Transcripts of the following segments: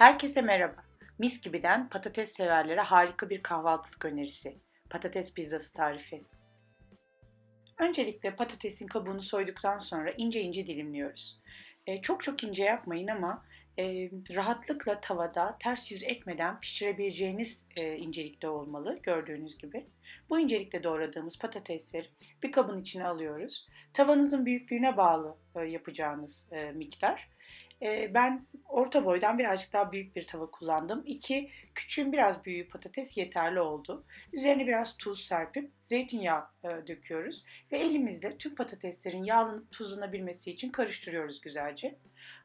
Herkese merhaba. Mis gibiden patates severlere harika bir kahvaltılık önerisi. Patates pizzası tarifi. Öncelikle patatesin kabuğunu soyduktan sonra ince ince dilimliyoruz. E, çok çok ince yapmayın ama e, rahatlıkla tavada ters yüz etmeden pişirebileceğiniz e, incelikte olmalı gördüğünüz gibi. Bu incelikte doğradığımız patatesleri bir kabın içine alıyoruz. Tavanızın büyüklüğüne bağlı e, yapacağınız e, miktar. E, ben orta boydan birazcık daha büyük bir tava kullandım. İki küçüğün biraz büyüğü patates yeterli oldu. Üzerine biraz tuz serpip zeytinyağı e, döküyoruz. Ve elimizle tüm patateslerin yağlanıp tuzlanabilmesi için karıştırıyoruz güzelce.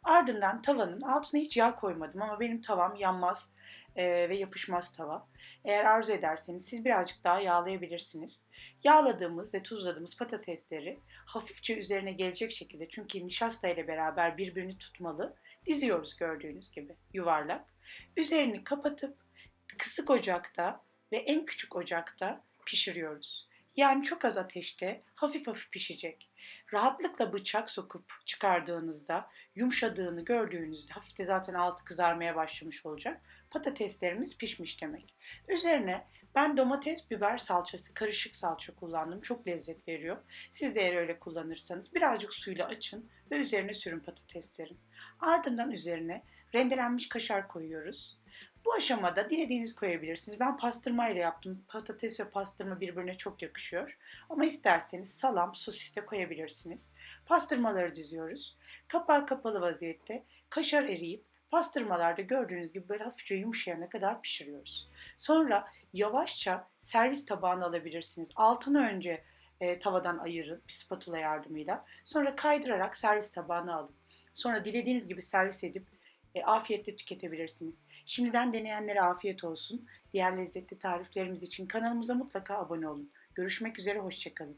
Ardından tavanın altına hiç yağ koymadım ama benim tavam yanmaz e, ve yapışmaz tava. Eğer arzu ederseniz siz birazcık daha yağlayabilirsiniz. Yağladığımız ve tuzladığımız patatesleri hafifçe üzerine gelecek şekilde çünkü nişasta ile beraber birbirini tutmalı diziyoruz gördüğünüz gibi yuvarlak. Üzerini kapatıp kısık ocakta ve en küçük ocakta pişiriyoruz. Yani çok az ateşte hafif hafif pişecek. Rahatlıkla bıçak sokup çıkardığınızda yumuşadığını gördüğünüzde hafif de zaten altı kızarmaya başlamış olacak. Patateslerimiz pişmiş demek. Üzerine ben domates, biber salçası, karışık salça kullandım. Çok lezzet veriyor. Siz de eğer öyle kullanırsanız birazcık suyla açın ve üzerine sürün patateslerin. Ardından üzerine rendelenmiş kaşar koyuyoruz. Bu aşamada dilediğiniz koyabilirsiniz. Ben pastırma ile yaptım. Patates ve pastırma birbirine çok yakışıyor. Ama isterseniz salam, sosis de koyabilirsiniz. Pastırmaları diziyoruz. Kapağı kapalı vaziyette kaşar eriyip pastırmalarda gördüğünüz gibi böyle hafifçe yumuşayana kadar pişiriyoruz. Sonra yavaşça servis tabağına alabilirsiniz. Altını önce e, tavadan ayırın bir spatula yardımıyla. Sonra kaydırarak servis tabağına alın. Sonra dilediğiniz gibi servis edip e, afiyetle tüketebilirsiniz. Şimdiden deneyenlere afiyet olsun. Diğer lezzetli tariflerimiz için kanalımıza mutlaka abone olun. Görüşmek üzere, hoşçakalın.